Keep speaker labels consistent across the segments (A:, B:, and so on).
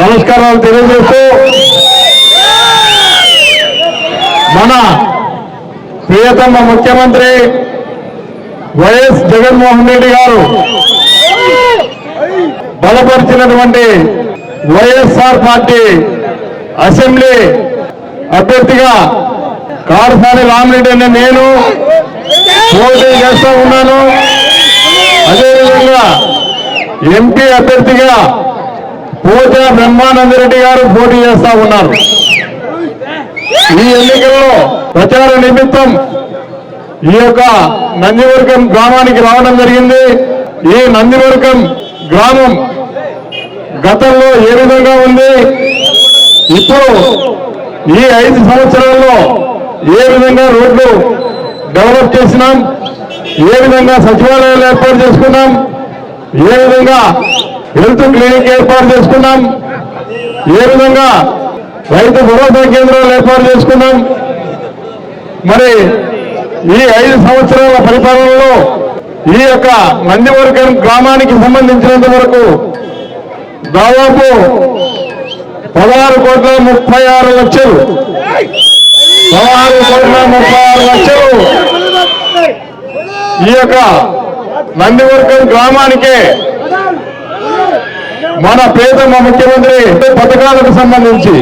A: నమస్కారాలు తెలియజేస్తూ మన ప్రియతమ ముఖ్యమంత్రి వైఎస్ జగన్మోహన్ రెడ్డి గారు బలపరిచినటువంటి వైఎస్ఆర్ పార్టీ అసెంబ్లీ అభ్యర్థిగా కారసాని రామిరెడ్డి అనే నేను పోటీ చేస్తూ ఉన్నాను. అదేవిధంగా ఎంపీ అభ్యర్థిగా పూజ బ్రహ్మానందరెడ్డి గారు పోటీ చేస్తా ఉన్నారు. ఈ ఎన్నికల్లో ప్రచార నిమిత్తం ఈ యొక్క నందివర్గం గ్రామానికి రావడం జరిగింది. ఈ నందివర్గం గ్రామం గతంలో ఏ విధంగా ఉంది? ఇప్పుడు ఈ ఐదు సంవత్సరాల్లో ఏ విధంగా రోడ్లు డెవలప్ చేసినాం? ఏ విధంగా సచివాలయాలు ఏర్పాటు చేసుకున్నాం? ఏ విధంగా హెల్త్ క్లినిక్ ఏర్పాటు చేసుకున్నాం. ఏ విధంగా రైతు భరోసా కేంద్రాలు ఏర్పాటు చేసుకున్నాం. మరి ఈ ఐదు సంవత్సరాల పరిపాలనలో ఈ యొక్క నందివర్గం గ్రామానికి సంబంధించినంత వరకు దాదాపు పదహారు కోట్ల ముప్పై ఆరు లక్షలు పదహారు కోట్ల ముప్పై ఆరు లక్షలు ఈ యొక్క నందివర్గం గ్రామానికే మన ప్రియతమ ముఖ్యమంత్రి పథకాలకు సంబంధించి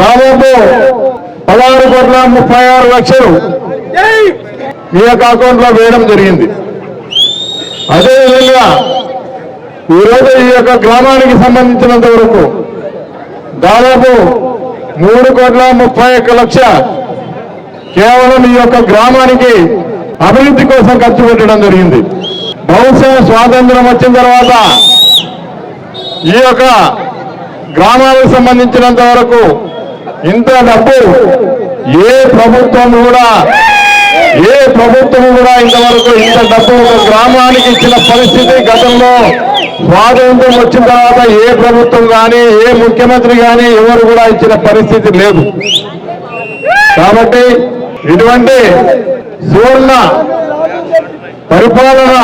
A: దాదాపు పదహారు కోట్ల ముప్పై ఆరు లక్షలు మీ యొక్క అకౌంట్లో వేయడం జరిగింది. అదేవిధంగా ఈరోజు ఈ యొక్క గ్రామానికి సంబంధించినంత వరకు దాదాపు మూడు కోట్ల ముప్పై ఒక్క లక్ష కేవలం ఈ యొక్క గ్రామానికి అభివృద్ధి కోసం ఖర్చు పెట్టడం జరిగింది. బహుశా స్వాతంత్రం వచ్చిన తర్వాత ఈ యొక్క గ్రామాలకు సంబంధించినంత వరకు ఇంత డబ్బు ఏ ప్రభుత్వం కూడా ఏ ప్రభుత్వం కూడా ఇంతవరకు ఇంత డబ్బు ఒక గ్రామానికి ఇచ్చిన పరిస్థితి గతంలో స్వాతంత్రం వచ్చిన తర్వాత ఏ ప్రభుత్వం కానీ ఏ ముఖ్యమంత్రి కానీ ఎవరు కూడా ఇచ్చిన పరిస్థితి లేదు. కాబట్టి ఇటువంటి సువర్ణ పరిపాలన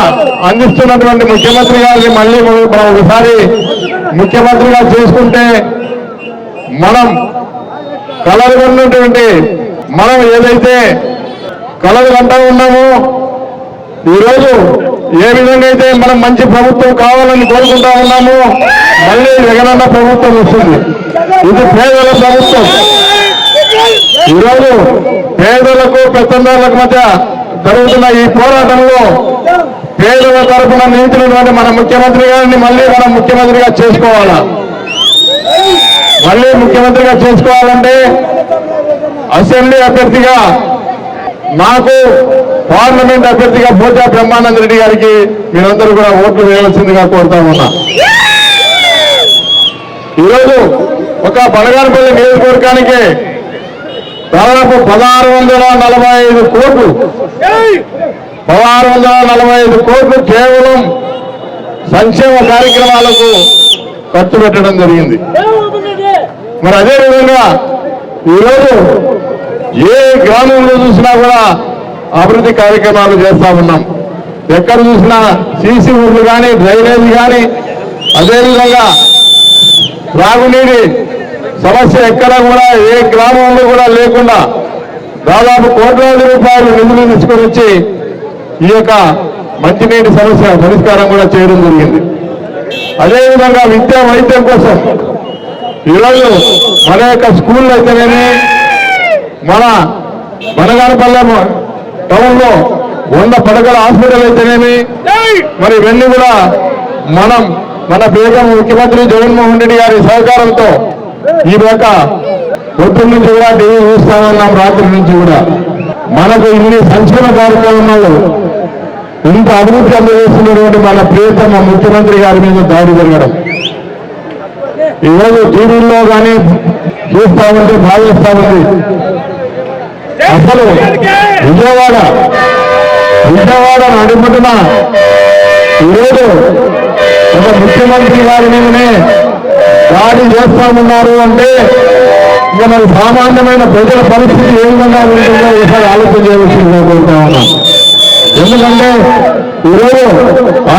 A: అందిస్తున్నటువంటి ముఖ్యమంత్రి గారిని మళ్ళీ మనం ఒకసారి ముఖ్యమంత్రిగా చేసుకుంటే మనం కలలుగొన్నటువంటి మనం ఏదైతే కలలు కంటా ఉన్నామో ఈరోజు ఏ విధంగా అయితే మనం మంచి ప్రభుత్వం కావాలని కోరుకుంటా ఉన్నామో మళ్ళీ జగనన్న ప్రభుత్వం వస్తుంది. ఇది పేదల ప్రభుత్వం. ఈరోజు పేదలకు పెత్తందారులకు మధ్య జరుగుతున్న ఈ పోరాటంలో పేదల తరఫున నిలిచినటువంటి మన ముఖ్యమంత్రి గారిని మళ్ళీ మనం ముఖ్యమంత్రిగా చేసుకోవాలా? మళ్ళీ ముఖ్యమంత్రిగా చేసుకోవాలంటే అసెంబ్లీ అభ్యర్థిగా నాకు పార్లమెంట్ అభ్యర్థిగా పోచా బ్రహ్మానంద రెడ్డి గారికి మీరందరూ కూడా ఓట్లు వేయవలసిందిగా కోరుతా ఉన్నా. ఈరోజు ఒక బలగానపల్లి నియోజకవర్గానికి దాదాపు పదహారు వందల నలభై ఐదు కోట్లు. పదహారు వందల నలభై ఐదు కోట్లు కేవలం సంక్షేమ కార్యక్రమాలకు ఖర్చు పెట్టడం జరిగింది. మరి అదే విధంగా ఈరోజు ఏ గ్రామంలో చూసినా కూడా అభివృద్ధి కార్యక్రమాలు చేస్తా ఉన్నాం. ఎక్కడ చూసినా సీసీ రోడ్లు కానీ డ్రైనేజ్ కానీ అదేవిధంగా త్రాగునీటి సమస్య ఎక్కడ కూడా ఏ గ్రామంలో కూడా లేకుండా దాదాపు కోట్లాది రూపాయలు నిధులు తీసుకొని వచ్చి ఈ యొక్క మంచినీటి సమస్య పరిష్కారం కూడా చేయడం జరిగింది. అదేవిధంగా విద్యా వైద్యం కోసం ఈరోజు మన యొక్క స్కూల్ అయితేనే మన బనగానపల్లె టౌన్లో వంద పడగల హాస్పిటల్ అయితేనేమి మరి ఇవన్నీ కూడా మనం మన బేగం ముఖ్యమంత్రి జగన్మోహన్ రెడ్డి గారి సహకారంతో ఈ యొక్క పొద్దు నుంచి కూడా టీవీ చూస్తా ఉన్నాం రాత్రి నుంచి కూడా మనకు ఇన్ని సంక్షేమ కార్యక్రమాలు ఇంత అభివృద్ధి అందజేస్తున్నటువంటి మన ప్రియతమ ముఖ్యమంత్రి గారి మీద దాడి జరగడం. ఈరోజు టీవీల్లో కానీ చూస్తా ఉంటే భావిస్తా ఉంది అసలు విజయవాడ విజయవాడ నడుముటున ఈరోజు ఒక ముఖ్యమంత్రి గారి మీదనే దాడి చేస్తామన్నారు అంటే ఇక మరి సామాన్యమైన ప్రజల పరిస్థితి ఏ విధంగా ఉంటుందో ఈసారి ఆలోచన చేయవలసిందిగా కోరుతా ఉన్నాం. ఎందుకంటే ఈరోజు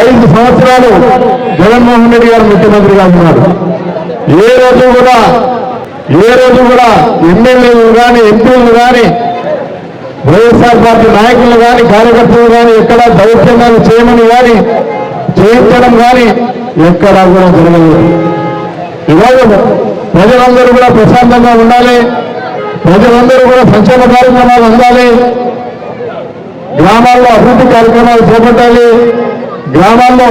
A: ఐదు సంవత్సరాలు జగన్మోహన్ రెడ్డి గారు ముఖ్యమంత్రిగా ఉన్నారు. ఏ రోజు కూడా ఏ రోజు కూడా ఎమ్మెల్యేలు కానీ ఎంపీలు కానీ వైఎస్ఆర్ పార్టీ నాయకులు కానీ కార్యకర్తలు కానీ ఎక్కడ దౌత్యంగా చేయమని కానీ చేయించడం కానీ ఎక్కడా కూడా జరగలేదు. ఈరోజు ప్రజలందరూ కూడా ప్రశాంతంగా ఉండాలి. ప్రజలందరూ కూడా సంక్షేమ కార్యక్రమాలు అందాలి. గ్రామాల్లో అభివృద్ధి కార్యక్రమాలు చేపట్టాలి. గ్రామాల్లో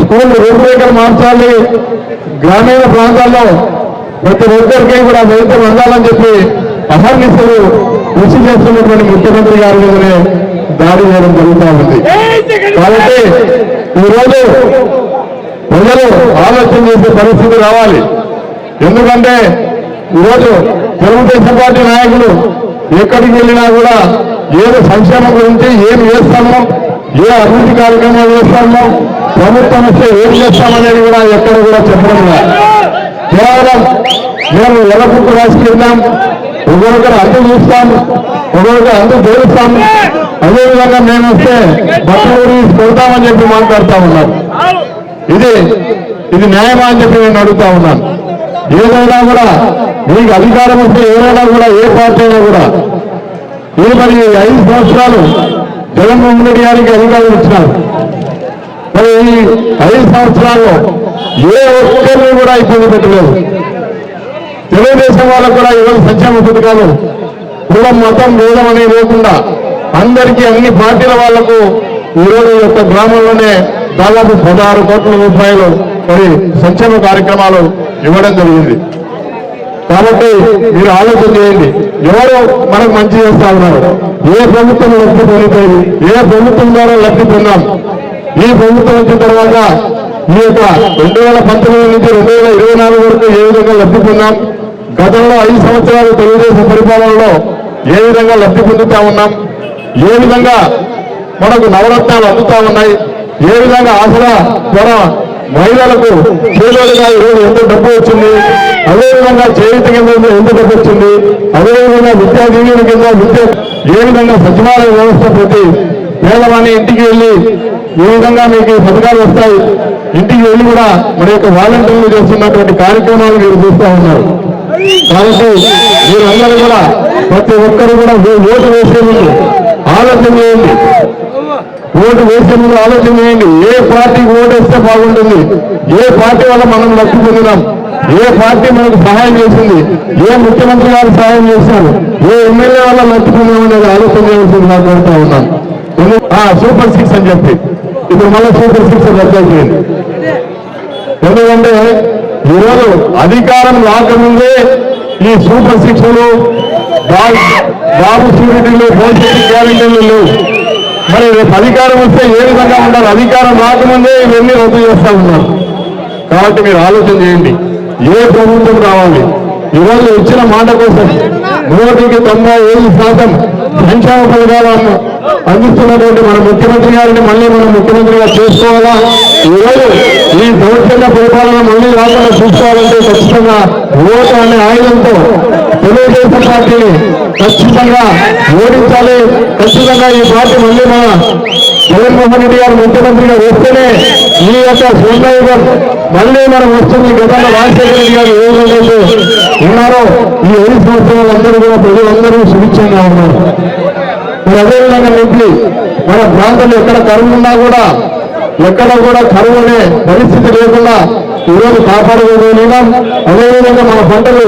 A: స్కూల్ రూపురేఖలు మార్చాలి. గ్రామీణ ప్రాంతాల్లో ప్రతి ఒక్కరికి కూడా వైద్యం అందాలని చెప్పి అహర్నిశలు కృషి చేస్తున్నటువంటి ముఖ్యమంత్రి గారి మీదనే దాడి చేయడం జరుగుతూ ఉంది. కాబట్టి ఈరోజు ప్రజలు ఆలోచన చేసే పరిస్థితి రావాలి. ఎందుకంటే ఈరోజు తెలుగుదేశం పార్టీ నాయకులు ఎక్కడికి వెళ్ళినా కూడా ఏదో సంక్షేమం గురించి ఏం చేస్తామో ఏ అభివృద్ధి కార్యక్రమాలు చేస్తామో ప్రభుత్వం వస్తే ఏం చేస్తామనేది కూడా ఎక్కడ కూడా చెప్పడం కేవలం మేము ఎలపుట్టు రాసుకెళ్తాం ఒకరొకరు అంత చూస్తాం ఒకరొకరు అంత చేరుస్తాం అదేవిధంగా మేము వస్తే బట్టలు తీసి కొడతామని చెప్పి మాట్లాడుతూ ఉన్నారు. ఇది ఇది న్యాయమా అని చెప్పి నేను అడుగుతా ఉన్నాను. ఏదైనా కూడా మీకు అధికారం వస్తే ఏదైనా కూడా ఏ పార్టీ అయినా కూడా ఇది మరి ఐదు సంవత్సరాలు జగన్మోహన్ రెడ్డి గారికి అధికారం ఇచ్చినారు. మరి ఈ ఐదు సంవత్సరాల్లో ఏ ఒక్కరిని కూడా ఇబ్బంది పెట్టలేదు. తెలుగుదేశం వాళ్ళకు కూడా ఈరోజు సంక్షేమ పథకాలు కులం మతం భేదం అనేది లేకుండా అందరికీ అన్ని పార్టీల వాళ్ళకు ఈరోజు ఈ యొక్క గ్రామంలోనే దాదాపు పదహారు కోట్ల రూపాయలు మరి సంక్షేమ కార్యక్రమాలు ఇవ్వడం జరిగింది. కాబట్టి మీరు ఆలోచన చేయండి. ఎవరు మనకు మంచి చేస్తా ఉన్నారు. ఏ ప్రభుత్వం లబ్ధి పొందుతుంది ఏ ప్రభుత్వం ద్వారా లబ్ధి పొందాం? ఈ ప్రభుత్వం వచ్చిన తర్వాత ఈ యొక్క రెండు వేల పంతొమ్మిది నుంచి రెండు వేల ఇరవై నాలుగు వరకు ఏ విధంగా లబ్ధి పొందాం? గతంలో ఐదు సంవత్సరాలు తెలుగుదేశం పరిపాలనలో ఏ విధంగా లబ్ధి పొందుతా ఉన్నాం? ఏ విధంగా మనకు నవరత్నాలు అందుతా ఉన్నాయి? ఏ విధంగా ఆసరా ద్వారా మహిళలకు చేదోడుగా ఈరోజు ఎంత డబ్బు వచ్చింది? అదేవిధంగా చేయుత కింద ఎంత డబ్బు వచ్చింది. అదేవిధంగా విద్యా దీవెన కింద విద్య ఏ విధంగా సచివాలయ వ్యవస్థ ప్రతి పేదవాణి ఇంటికి వెళ్ళి ఏ విధంగా మీకు పథకాలు వస్తాయి? ఇంటికి వెళ్ళి కూడా మన యొక్క వాలంటీర్లు చేస్తున్నటువంటి కార్యక్రమాలు మీరు చూస్తూ ఉన్నారు. కాబట్టి మీరందరూ కూడా ప్రతి ఒక్కరు కూడా ఓటు వేసే ముందు ఆలోచన చేయండి. ఓటు వేసే ముందు ఆలోచన చేయండి. ఏ పార్టీకి ఓటు వేస్తే బాగుంటుంది? ఏ పార్టీ వల్ల మనం లబ్ధి పొందినాం ఏ పార్టీ మనకు సహాయం చేసింది? ఏ ముఖ్యమంత్రి గారు సహాయం చేశారు? ఏ ఎమ్మెల్యే వల్ల లబ్ధి పొందాం అనేది ఆలోచన చేయాల్సింది మాట్లాడుతూ ఉన్నాం. ఎందు- ఆ, సూపర్ సిక్స్ అని చెప్పి. ఇప్పుడు మళ్ళీ సూపర్ సిక్స్ రద్దు ఎందుకంటే ఈరోజు అధికారం రాకముందే ఈ సూపర్ శిక్షలు బాబు సూర్యుడిలు భవిష్యత్తు గ్యారంటీలు లేవు. మరి రేపు అధికారం వస్తే ఏ విధంగా ఉండాలి? అధికారం రాకముందే ఇవన్నీ రద్దు చేస్తా ఉన్నారు. కాబట్టి మీరు ఆలోచన చేయండి. ఏ ప్రభుత్వం రావాలి ఈరోజు ఇచ్చిన మాట కోసం నూటికి తొంభై ఐదు శాతం సంక్షేమ పథకాలను అందిస్తున్నటువంటి మన ముఖ్యమంత్రి గారిని మళ్ళీ మనం ముఖ్యమంత్రిగా చేసుకోవాలా? ఈరోజు ఈ దౌర్జన్య పరిపాలన మళ్ళీ రాకుండా చూసుకోవాలంటే ఖచ్చితంగా ఓటు అనే ఆయుధంతో తెలుగుదేశం పార్టీ ఖచ్చితంగా ఓడించాలి. ఖచ్చితంగా ఈ పార్టీ మళ్ళీ మన జగన్మోహన్ రెడ్డి గారు ముఖ్యమంత్రిగా వస్తేనే ఈ యొక్క స్వర్ణయుగం మళ్ళీ మనం వస్తుంది. గతంలో రాజశేఖర రెడ్డి గారు ఏ విధంగా ఉన్నారో ఈ ఐదు సంవత్సరాలు అందరూ కూడా ప్రజలందరూ సుభిక్షంగా ఉన్నారు. మరి అదేవిధంగా నింపి మన ప్రాంతంలో ఎక్కడ కరువు ఉన్నా కూడా ఎక్కడ కూడా కరువు అనే పరిస్థితి లేకుండా ఈరోజు కాపాడుకోగలిగినాం. అదేవిధంగా మన పంటలు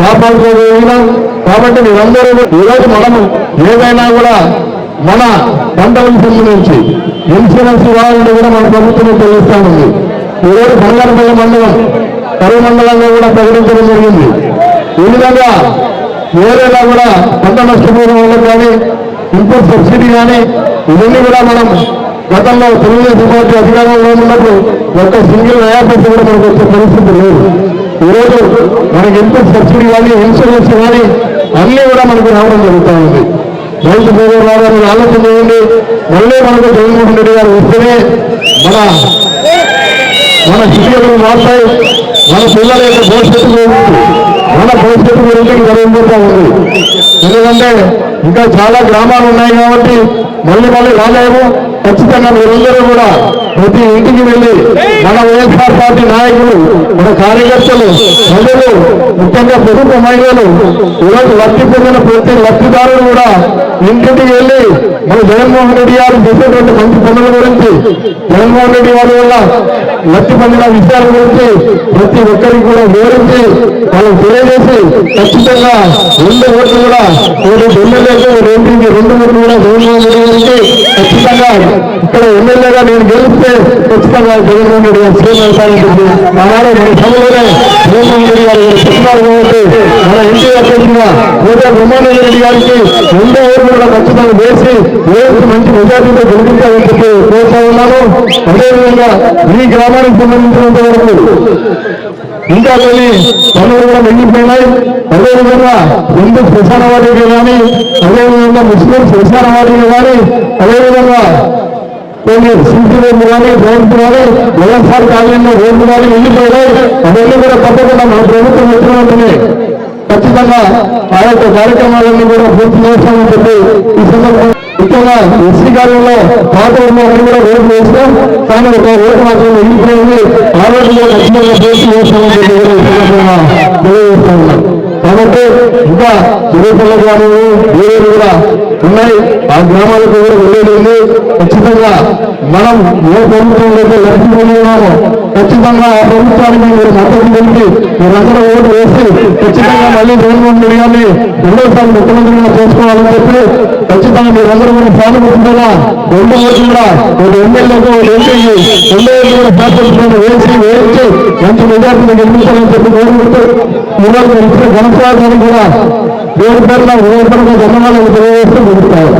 A: కాపాడుకోగలిగినాం. కాబట్టి మీరందరూ ఈరోజు మనము ఏదైనా కూడా మన పంటలకు సంబంధించి ఇన్సూరెన్స్ ఇవ్వాలంటే కూడా మన ప్రభుత్వం తెలుస్తా ఉంది ఈరోజు బంగారపల్లి మండలం కరువు మండలంగా కూడా ప్రకటించడం జరిగింది. ఈ విధంగా ఏదైనా కూడా పంట నష్టపోవడం వాళ్ళకి కానీ ఇన్పుట్ సబ్సిడీ కానీ ఇవన్నీ కూడా మనం గతంలో తెలుగుదేశం పార్టీ అధికారంలో ఉన్నప్పుడు ఒక్క సింగిల్ నయా కూడా మనకు వచ్చే పరిస్థితి లేదు. ఈరోజు మనకి ఎంత సబ్సిడీ కానీ ఇన్సూరెన్స్ కానీ అన్నీ కూడా మనకు రావడం జరుగుతూ ఉంది రైతు బీమా రావాలని ఆలోచన చేయండి. మళ్ళీ మనకు జగన్మోహన్ రెడ్డి గారు వస్తేనే మన మన శిక్షకులు మారుతాయి. మన పిల్లల యొక్క భవిష్యత్తు మన భవిష్యత్తు గురించి జరుగుతూ ఉంది. ఎందుకంటే ఇంకా చాలా గ్రామాలు ఉన్నాయి కాబట్టి మళ్ళీ మళ్ళీ రాలేము. ఖచ్చితంగా మీరందరూ కూడా ప్రతి ఇంటికి వెళ్ళి మన వైఎస్ఆర్ పార్టీ నాయకులు మన కార్యకర్తలు ప్రజలు ముఖ్యంగా ప్రభుత్వ మహిళలు ఈరోజు లబ్ధి పొందిన ప్రతి లబ్ధిదారులు కూడా ఇంటికి వెళ్ళి మన జగన్మోహన్ రెడ్డి గారు చేసేటువంటి మంచి పనుల గురించి జగన్మోహన్ రెడ్డి గారి వల్ల లబ్ధి పొందిన విషయాల గురించి ప్రతి ఒక్కరికి కూడా వివరించి వాళ్ళకి తెలియజేసి ఖచ్చితంగా రెండు ఓట్లు కూడా ఒకటి ఎమ్మెల్యేకు రెండింటికి రెండు ఓట్లు కూడా జగన్మోహన్ రెడ్డి గారికి ఖచ్చితంగా ఇక్కడ ఎమ్మెల్యేగా నేను గెలిస్తే ఖచ్చితంగా జగన్మోహన్ రెడ్డి గారు సీఎం అవుతానని చెప్పి ఆనాడు మన సభలోనే జగన్మోహన్ రెడ్డి గారు చెప్తున్నారు కాబట్టి మన ఇంటి అధ్యక్షుడిగా కోటా బ్రహ్మానంద రెడ్డి గారికి రెండు ఓట్లు కూడా ఖచ్చితంగా వేసి వేసి మంచి మెజార్టీతో గెలిపించాలని చెప్పి కోరుతా ఉన్నాను. అదేవిధంగా ఈ గ్రామానికి సంబంధించినంత వరకు ఇంకా కొన్ని పనులు కూడా మిగిలిపోయినాయి. అదేవిధంగా హిందూ శ్మశాన వాటికి కానీ అదేవిధంగా ముస్లిం శ్మశాన వాటికి కానీ అదేవిధంగా కొన్ని సీసీ రోడ్లు కానీ రోడ్లు కానీ వైఎస్ఆర్ కాలనీలో రోడ్లు కానీ వెళ్ళిపోయాయి అవన్నీ కూడా తప్పకుండా మన ప్రభుత్వం వచ్చిన ఖచ్చితంగా ఆ యొక్క కార్యక్రమాలన్నీ కూడా పూర్తి చేస్తామని చెప్పి ఈ సందర్భంగా ముఖ్యంగా ఎస్సీ కాలంలో పాత కూడా రోడ్లు వేస్తే తాను ఒక రోడ్డు మాత్రం వెళ్ళిపోయింది ఆ రోడ్డు కూడా ఖచ్చితంగా పూర్తి చేస్తామని చెప్పి కాబట్టి ఇంకా చిరుపల్ల గ్రామాలు వేరేవి కూడా ఉన్నాయి ఆ గ్రామాలకు కూడా వెళ్ళేది ఖచ్చితంగా మనం ఏ ప్రభుత్వంలో అయితే లబ్ధి ఖచ్చితంగా ఆ ప్రభుత్వానికి మీరు మద్దతు తెలిపి మీరందరూ ఓటు వేసి ఖచ్చితంగా మళ్ళీ జగన్మోహన్ రెడ్డి గారిని రెండోసారి ముఖ్యమంత్రిగా చేసుకోవాలని చెప్పి ఖచ్చితంగా మీరందరూ కూడా సానుభూతిగా రెండు ఓట్లు కూడా ఒక ఎమ్మెల్యేకు ఒక ఎంపీకి రెండు ఓట్లు కూడా శాసనసభ్యులు వేసి వేయించి మంచి మెజార్టీని నిర్మించాలని చెప్పి కోరుకుంటూ ఈరోజు మీరు ఇచ్చిన ఘనస్వాగానికి కూడా దేవుడి పేరున హృదయపరంగా ధన్యవాదాలు తెలియజేస్తూ ముగిస్తాను.